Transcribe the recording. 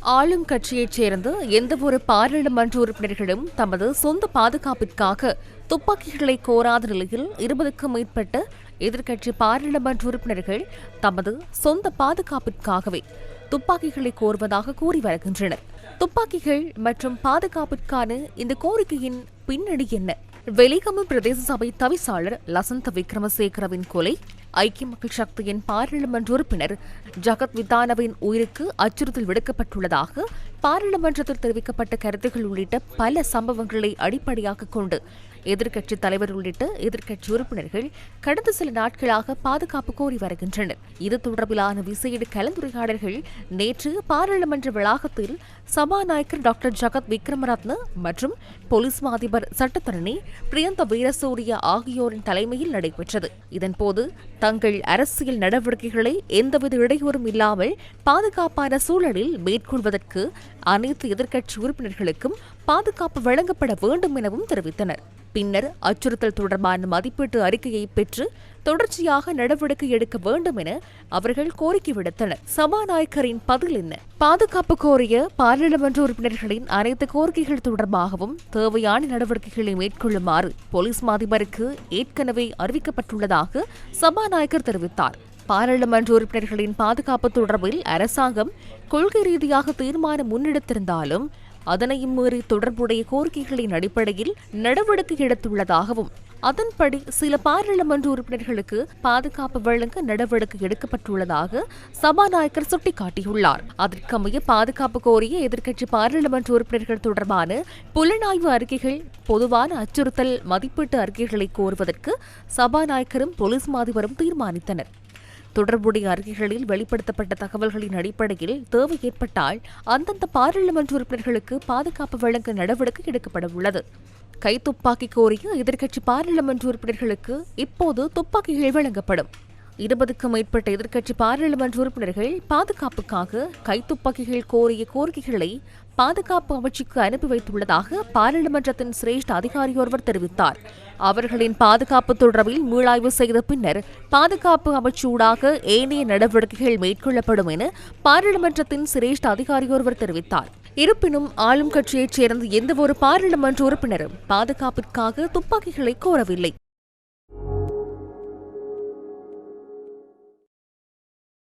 ஆளும் கட்சியைச் சேர்ந்த எந்தவொரு பாராளுமன்ற உறுப்பினர்களும் தமது சொந்த பாதுகாப்பிற்காக துப்பாக்கிகளை கோராத நிலையில் இருபதுக்கும் மேற்பட்ட எதிர்க்கட்சி பாராளுமன்ற உறுப்பினர்கள் தமது சொந்த பாதுகாப்பிற்காகவே துப்பாக்கிகளை கோருவதாக கூறி வருகின்றனர். துப்பாக்கிகள் மற்றும் பாதுகாப்பிற்கான இந்த கோரிக்கையின் பின்னணி என்ன? வெலிகம பிரதேச சபை தவிசாளர் லசந்த விக்ரமசேகரவின் கொலை ஐக்கிய மக்கள் சக்தியின் பாராளுமன்ற உறுப்பினர் ஜகத் விதானவின் உயிருக்கு அச்சுறுத்தல் விடுக்கப்பட்டுள்ளதாக பாராளுமன்றத்தில் தெரிவிக்கப்பட்ட கருத்துகள் உள்ளிட்ட பல சம்பவங்களை அடிப்படையாக கொண்டு எதிர்க்கட்சித் தலைவர் உள்ளிட்ட எதிர்க்கட்சி உறுப்பினர்கள் கடந்த சில நாட்களாக பாதுகாப்பு கோரி வருகின்றனர். இது தொடர்பிலான விசேட கலந்துரையாடல்கள் நேற்று பாராளுமன்ற வளாகத்தில் சபாநாயகர் டாக்டர் ஜகத் விக்ரமரத்ன மற்றும் போலீஸ் அதிபர் சட்டத்தரணி பிரியந்த வீரசூரிய ஆகியோரின் தலைமையில் நடைபெற்றது. இதன்போது தங்கள் அரசியல் நடவடிக்கைகளை எந்தவித இடையூறும் இல்லாமல் பாதுகாப்பான சூழலில் மேற்கொள்வதற்கு அனைத்து எதிர்க்கட்சி உறுப்பினர்களுக்கும் பாதுகாப்பு வழங்கப்பட வேண்டும் எனவும் தெரிவித்தனர். பின்னர் அச்சுறுத்தல் தொடர்பான மதிப்பீட்டு அறிக்கையை பெற்று தொடர்ச்சியாக நடவடிக்கை எடுக்க வேண்டும் என அவர்கள் கோரிக்கை விடுத்தனர். சபாநாயகரின் பதில் என்ன? பாதுகாப்பு கோரிய பாராளுமன்ற உறுப்பினர்களின் அனைத்து கோரிக்கைகள் தொடர்பாகவும் தேவையான நடவடிக்கைகளை மேற்கொள்ளுமாறு போலீஸ் மாதிபருக்கு ஏற்கனவே அறிவிக்கப்பட்டுள்ளதாக சபாநாயகர் தெரிவித்தார். பாராளுமன்ற உறுப்பினர்களின் பாதுகாப்பு தொடர்பில் அரசாங்கம் கொள்கை ரீதியாக தீர்மானம் முன்னெடுத்திருந்தாலும் அதனையும் மீறி தொடர்புடைய கோரிக்கைகளின் அடிப்படையில் நடவடிக்கை எடுத்துள்ளதாகவும் அதன்படி சில பாராளுமன்ற உறுப்பினர்களுக்கு பாதுகாப்பு வழங்க நடவடிக்கை எடுக்கப்பட்டுள்ளதாக சபாநாயகர் சுட்டிக்காட்டியுள்ளார். அதற்கமைய பாதுகாப்பு கோரிய எதிர்க்கட்சி பாராளுமன்ற உறுப்பினர்கள் தொடர்பான புலனாய்வு அறிக்கைகள் பொதுவான அச்சுறுத்தல் மதிப்பீட்டு அறிக்கைகளை கோருவதற்கு சபாநாயகரும் போலீஸ் மாதிபரும் தீர்மானித்தனர். தொடர்புடைய அறிக்கைகளில் வெளிப்படுத்தப்பட்ட தகவல்களின் அடிப்படையில் தேவை ஏற்பட்டால் அந்தந்த பாராளுமன்ற உறுப்பினர்களுக்கு பாதுகாப்பு வழங்க நடவடிக்கை எடுக்கப்பட உள்ளது கைத்துப்பாக்கி கோரிய எதிர்க்கட்சி பாராளுமன்ற உறுப்பினர்களுக்கு இப்போது துப்பாக்கிகள் வழங்கப்படும். இருபதுக்கும் மேற்பட்ட எதிர்க்கட்சி பாராளுமன்ற உறுப்பினர்கள் பாதுகாப்புக்காக கைத்துப்பாக்கிகள் கோரிய கோரிக்கைகளை பாதுகாப்பு அமைச்சுக்கு அனுப்பி வைத்துள்ளதாக பாராளுமன்றத்தின் சிரேஷ்ட அதிகாரி ஒருவர் தெரிவித்தார். அவர்களின் பாதுகாப்பு தொடர்பில் மீளாய்வு செய்த பின்னர் பாதுகாப்பு அமைச்சூடாக ஏனைய நடவடிக்கைகள் மேற்கொள்ளப்படும் என பாராளுமன்றத்தின் சிரேஷ்ட அதிகாரி ஒருவர் தெரிவித்தார். இருப்பினும் ஆளும் கட்சியைச் சேர்ந்த எந்தவொரு பாராளுமன்ற உறுப்பினரும் பாதுகாப்பிற்காக துப்பாக்கிகளை கோரவில்லை.